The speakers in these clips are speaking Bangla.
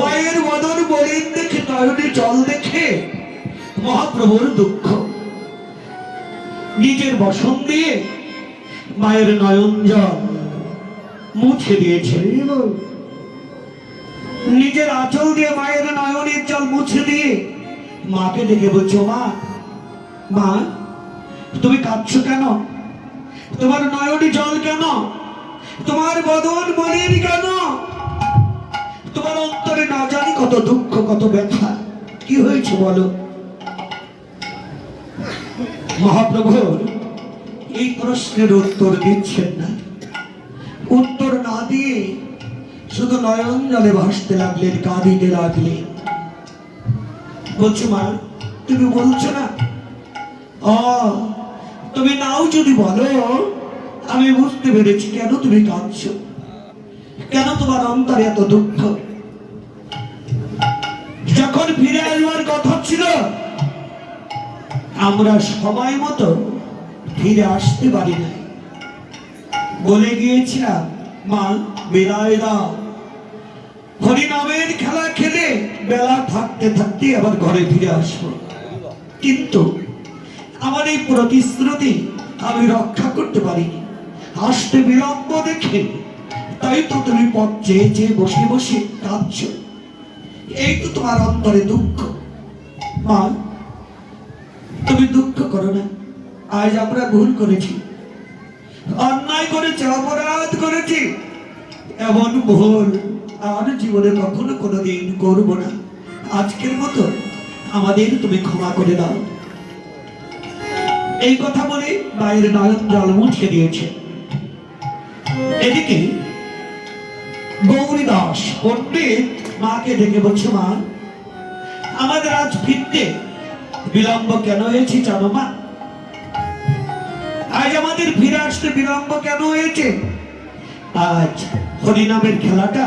মায়ের বদন বলিন দেখে নয়নে জল দেখে, মহাপ্রভুর দুঃখ। নিজের বসন দিয়ে মায়ের নয়ন জল মুছে দিয়েছে। নিজের আঁচল দিয়ে মায়ের নয়নের জল মুছে দিয়ে মাকে ডেকে বলছো মা মা, তুমি কাঁদছো কেন? তোমার নয়নে জল কেন? তোমার বদন মলিন কেন? তোমার অন্তরে না জানি কত দুঃখ, কত ব্যথা। কি হয়েছে বলো? মহাপ্রভুর এই প্রশ্নের উত্তর দিচ্ছেন না। উত্তর না দিয়ে শুধু নয়ন জলে ভাসতে লাগলেন কাঁদিতে লাগলেন বলছো মা, তুমি বলছো না? ও তুমি নাও যদি বলো, আমি বুঝতে পেরেছি কেন তুমি কাঁদছো। কেন তোমার অন্তরে এত দুঃখ? যখন ফিরে আসবার কথা ছিল, আমরা সময় মতো ফিরে আসতে পারি না বলে গিয়েছিলাম, মা বেলায় দাও। হরিনামের খেলা খেলে বেলা থাকতে থাকতে আবার ঘরে ফিরে আসব। কিন্তু আমার এই প্রতিশ্রুতি আমি রক্ষা করতে পারিনি। আসতে বিলম্ব দেখে তাই তো তুমি পথ চেয়ে চেয়ে বসে বসে কাঁদছ। এই তো তোমার অন্তরে দুঃখ। মা, তুমি দুঃখ করো না। আজ আমরা ভুল করেছি। অন্যায় করেছি, অপরাধ করেছি। এমন ভুল আর জীবনে কখনো কোনোদিন করব না। আজকের মতো আমাদের তুমি ক্ষমা করে দাও। এই কথা বলে বাইরে নয়ন জল মুছে দিয়েছে। এদিকে গৌরী দাস পণ্ডিত মাকে ডেকে বলছে, মা, আমাদের আজ ফিরতে বিলম্ব কেন হয়েছে, জানো মা? আজ আমাদের ফিরে আসতে বিলম্ব কেন হয়েছে? আজ হরিনামের খেলাটা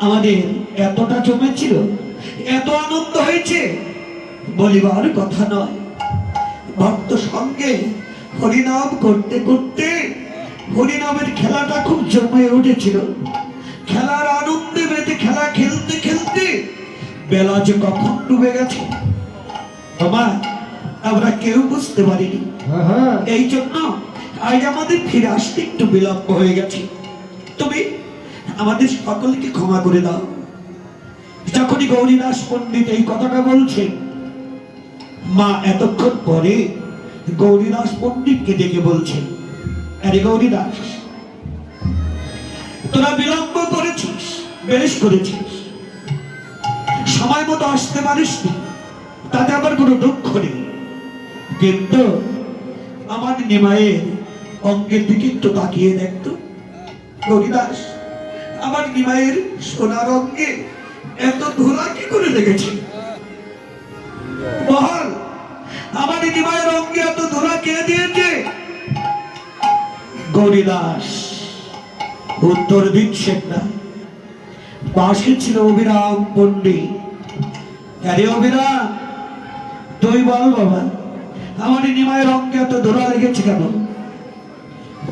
আমাদের এতটা জমেছিল, এত আনন্দ হয়েছে, বলিবার কথা নয়। ভক্ত সঙ্গে হরিনাম করতে করতে হরিনামের খেলাটা খুব জমে উঠেছিল। খেলার আনন্দে মেতে খেলা খেলতে খেলতে বেলা যে কখন ডুবে গেছে বাবা আমরা কেউ বুঝতে পারিনি। এই জন্য আজ আমাদের ফিরে আসতে একটু বিলম্ব হয়ে গেছে। তুমি আমাদের সকলকে ক্ষমা করে দাও। যখনই গৌরীদাস পণ্ডিত এই কথাটা বলছেন মা এতক্ষণ পরে গৌরীদাস পণ্ডিতকে ডেকে বলছেন আরে গৌরীদাস তোরা বিলম্ব বেশ করেছিস সময় মতো আসতে পারিস তাতে আমার কোনো দুঃখ নেই। কিন্তু আমার নিমায়ের অঙ্গের দিকে একটু তাকিয়ে দেখতো হরিদাস আমার নিমায়ের সোনার অঙ্গে এত ধুলা কি করে লেগেছে? বল, আমার নিমায়ের অঙ্গে এত ধুলা কে দিয়েছে? গৌরীদাস, উত্তর দিচ্ছেন না। পাশে ছিল অবিরাম পণ্ডিত। আরে অবিরাম তুই বল বাবা, আমার এই নিমায়ের অঙ্গে এত ধরা লেগেছে কেন?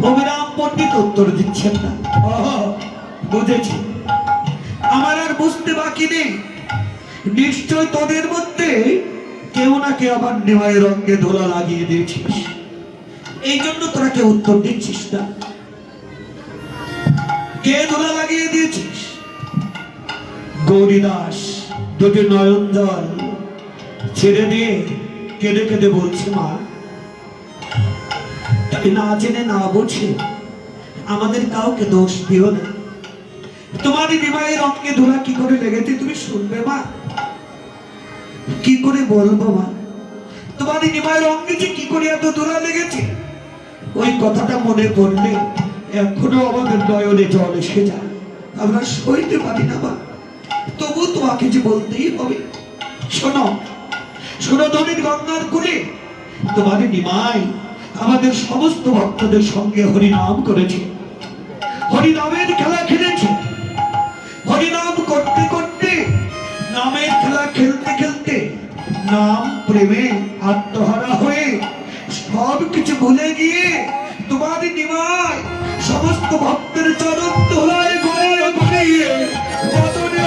অবিরাম পণ্ডিত উত্তর দিচ্ছেন না। বুঝেছি। আমার আর বুঝতে বাকি নেই। নিশ্চয় তোদের মধ্যে কেউ না কেউ আমার নিমায়ের অঙ্গে ধোলা লাগিয়ে দিয়েছিস। এই জন্য তোরা কেউ উত্তর দিচ্ছিস না। কে ধোলা লাগিয়ে দিয়েছিস? গৌরী দাস দুটি নয়ন জল ছেড়ে দিয়ে কেঁদে কেঁদে বলছে, মা তাই না জেনে না বুঝে আমাদের কাউকে দোষ দিও না। তোমার বিবাহের অঙ্গে ধুলা কি করে লেগেছে তুমি শুনবে, মা? কি করে বলব, মা? তোমার বিবাহের অঙ্গে যে কি করে এত ধুলা লেগেছে? ওই কথাটা মনে পড়লে এখনও আমাদের নয়নে জল এসে যায়। আমরা সইতে পারি না, মা। তবু তোমাকে যে বলতেই হবে, শোনো শোনো ধনির গঙ্গার কুলে তোমার নিমাই আমাদের সমস্ত ভক্তদের সঙ্গে হরিনাম করেছে। হরিনামের খেলা খেলেছে। হরিনাম করতে করতে, নামের খেলা খেলতে খেলতে, নাম প্রেমে আত্মহারা হয়ে সব কিছু ভুলে গিয়ে তোমার নিমাই সমস্ত ভক্তের চরণ ধোলায় গড়িয়ে গড়িয়ে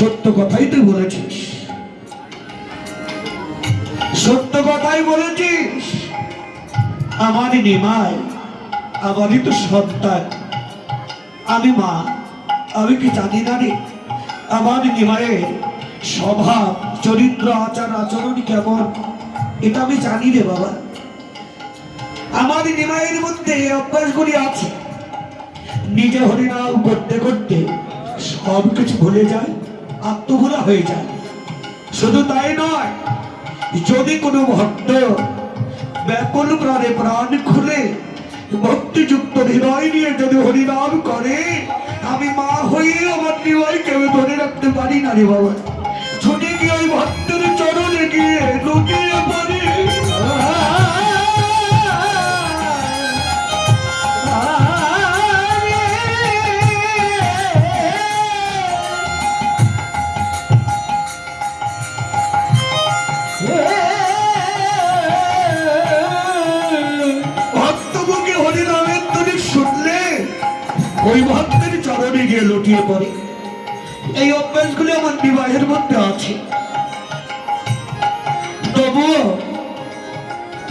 সত্য কথাই তুই বলেছিস। সত্য কথাই বলেছিস। আমারই নিমাই, আমারই তো সন্তান। আমি মা, আমি কি জানি না রে? আমার নিমায়ের স্বভাব, চরিত্র, আচার, আচরণ কেমন? এটা আমি জানি রে বাবা। আমার নিমায়ের মধ্যে এই অভ্যাসগুলি আছে। নিজে হরিনাম করতে করতে সব কিছু ভুলে যায়। আত্মভোলা হয়ে যায়। শুধু তাই নয়, যদি কোনো ভক্ত ব্যাকুল প্রাণে প্রাণ খুলে ভক্তিযুক্ত হৃদয় নিয়ে যদি হরিনাম করে, আমি মা হয়ে আমার নিবাইকে আমি ধরে রাখতে পারি না রে বাবা। ছুটে গিয়ে ওই ভক্তের চরণে গিয়ে লুকিয়ে পড়ি? ভক্তের চরণে গিয়ে লুটিয়ে পড়ে। এই অভ্যাসগুলি আমার বিবাহের মধ্যে আছে। তবুও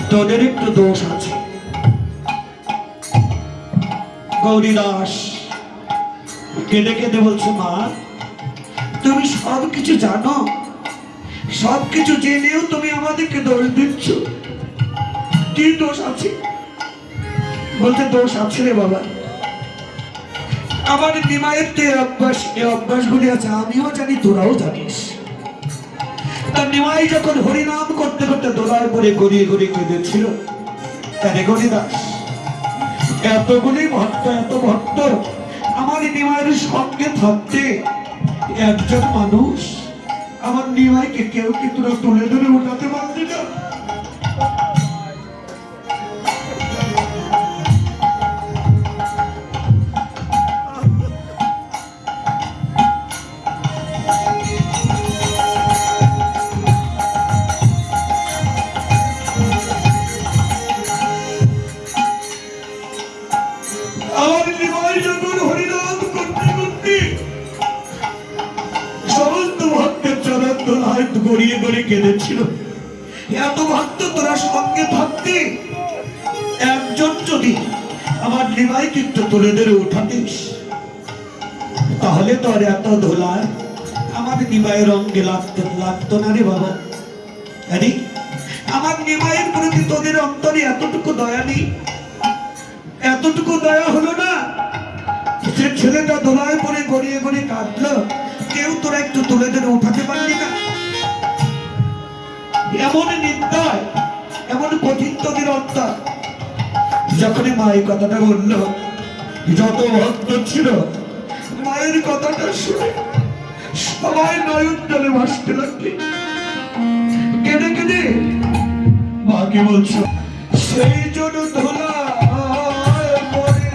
তোদের একটু দোষ আছে। গৌরী দাস কেঁদে কেঁদে বলছে, মা, তুমি সব কিছু জানো। সব কিছু জেনেও তুমি আমাদেরকে দোষ দিচ্ছ। কি দোষ আছে? বলতে দোষ আছে রে বাবা। আমার নিমায়ের যে অভ্যাস এই অভ্যাসগুলি আছে, আমিও জানি, তোরাও জানিস। তার নিমাই যখন হরিনাম করতে করতে দোলার পরে গড়িয়ে গড়িয়ে কেঁদেছিল তারে গরিদাস এতগুলি ভক্ত, এত ভক্ত, আমার নিমায়ের সঙ্গে থাকতে একজন মানুষ, আমার নিমাইকে কেউ কি তোরা তুলে ধরে উঠাতে পারলি না? গড়িয়ে কেঁদেছিল। এত ভক্ত তোরা সঙ্গে থাকতে? একজন যদি আমার নিমাই কিন্তু তুলে ধরে উঠাতিস, তাহলে তোর এত ধোলায় আমার নিমাইয়ের অঙ্গে লাগতো লাগতো না রে বাবা। আরে, আমার নিমাইয়ের প্রতি তোদের অন্তরে এতটুকু দয়া নেই? এতটুকু দয়া হলো না? সে ছেলেটা দোলায় পরে গড়িয়ে গড়িয়ে কাঁদলো, কেউ তোরা একটু তুলে ধরে উঠাতে পারলি না? এমন নির্দয় এমন কঠিন তোদের অত্যার যখনই মা এই কথাটা বলল, যত ভক্ত ছিল, মায়ের কথাটা শুনে সবাই নয়ন জলে ভাসতে লাগবে কেঁদে কেঁদে মাকে বলছো? সেই জন্য ধোলা পরে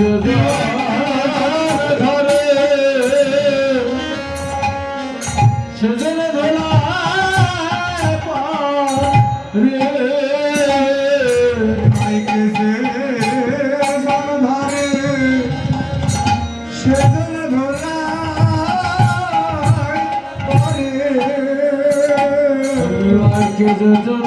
ধরে যো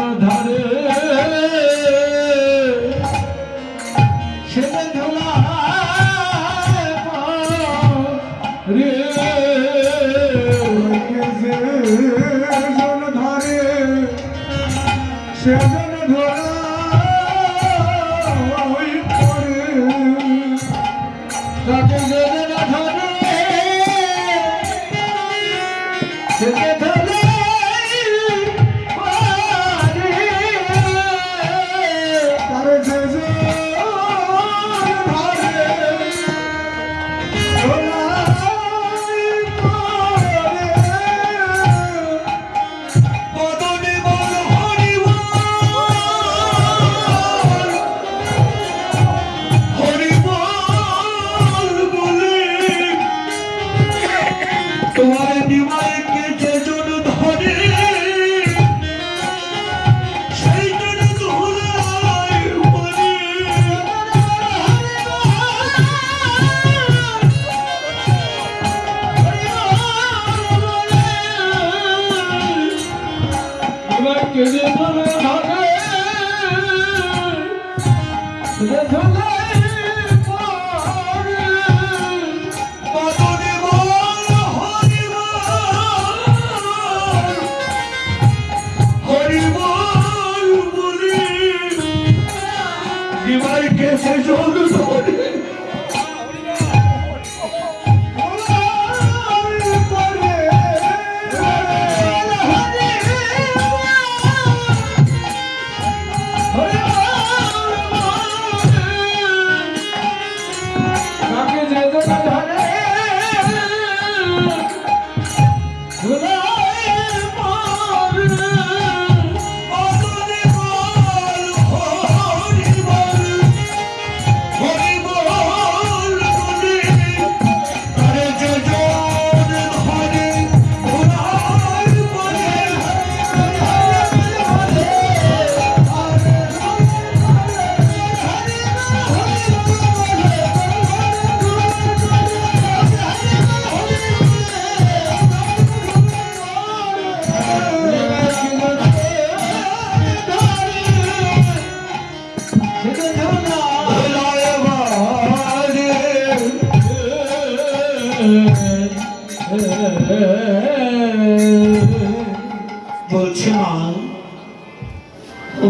বলছে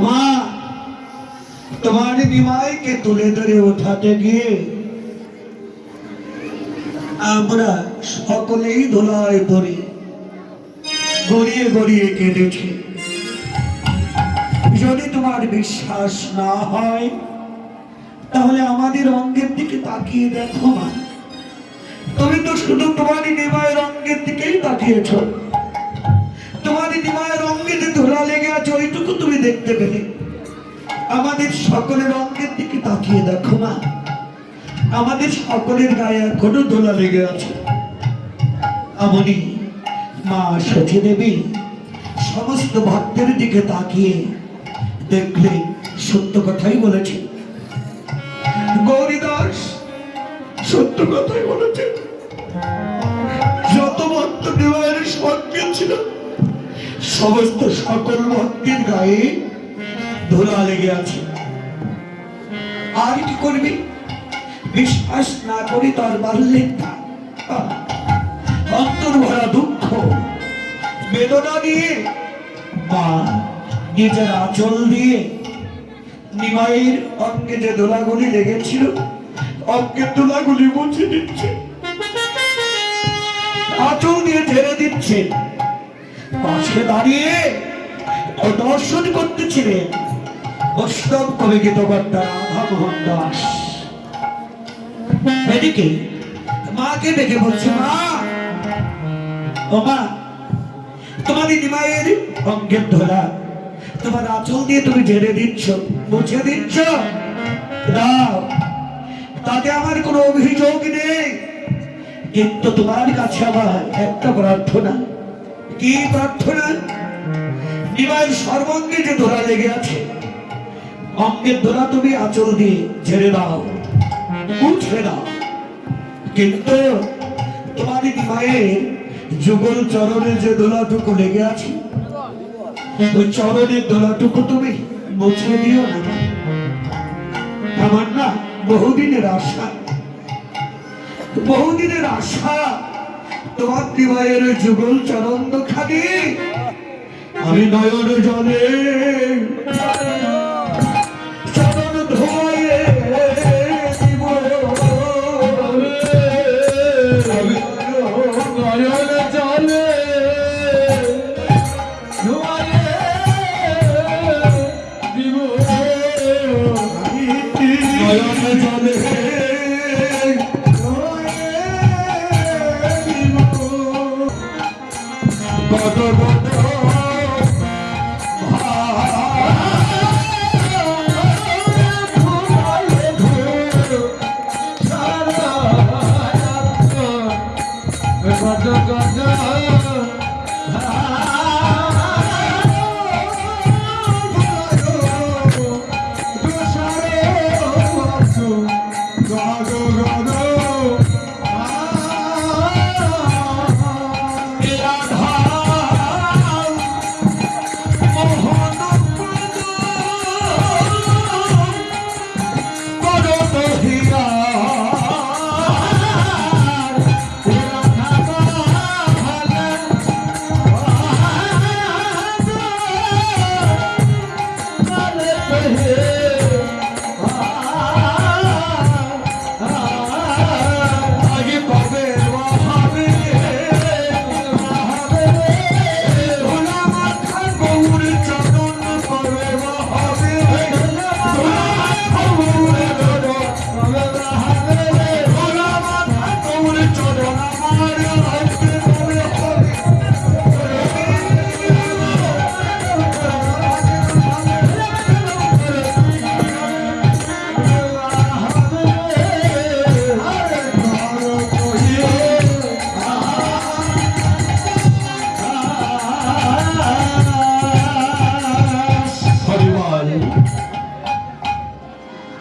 মা তোমার নিমাইকে তুলে ধরে ওঠাতে গিয়ে আমরা সকলেই ধোলায় পড়ে, গড়িয়ে গড়িয়ে কেঁদেছি। যদি তোমার বিশ্বাস না হয়, তাহলে আমাদের অঙ্গের দিকে তাকিয়ে দেখো মা। তুমি তো শুধু তোমারই নিমায়ের অঙ্গের দিকেই তাকিয়েছ। তোমারই নিমায়ের অঙ্গে যে ধুলা লেগে আছে, ওইটুকু তুমি দেখতে পেলে। আমাদের সকলের অঙ্গের দিকে তাকিয়ে দেখো মা। আমাদের সকলের গায়ে এখনও ধুলা লেগে আছে। আমনি মা সচে দেবী সমস্ত ভক্তের দিকে তাকিয়ে দেখলে সত্য কথাই বলেছে। গৌরীদাস, সত্য কথাই বলেছে। ছিল। সমস্ত সকল ভক্তের গায়ে ধোলা লেগে আছে। আর কি করবি? বিশ্বাস না করি তার আহ, অন্তর ভরা দুঃখ বেদনা দিয়ে মা নিজের আঁচল দিয়ে নিমাইয়ের অঙ্গে যে দোলাগুলি লেগেছিল অঙ্গের দোলাগুলি মুছে দিচ্ছে। আঁচল দিয়ে ঝেড়ে দিচ্ছে। পাশে দাঁড়িয়ে দর্শন করতেছিলেন বৈষ্ণব কবি গীতকর্তা রাধা মোহন দাস। এদিকে মাকে ডেকে বলছে, মা, ও মা, তোমার এই নিমাইয়ের অঙ্গের ধরা তোমার আঁচল দিয়ে তুমি ঝেড়ে দিচ্ছ মুছে দিচ্ছ? দাও, তাতে আমার কোনো অভিযোগ নেই। কিন্তু তোমার কাছে আমার একটা প্রার্থনা। সর্বাঙ্গে যে ধরা লেগে আছে অঙ্গের ধরা তুমি আঁচল দিয়ে দাও মুছে দাও। কিন্তু তোমার যুগল চরণে যে দোলাটুকু লেগে আছে, ওই চরণের দোলাটুকু তুমি মুছে দিও না। আমার না বহুদিনের আশা বহুদিনের আশা তোমার দিবাইয়ের ওই যুগল চরণ খানি আমি নয়ন জলে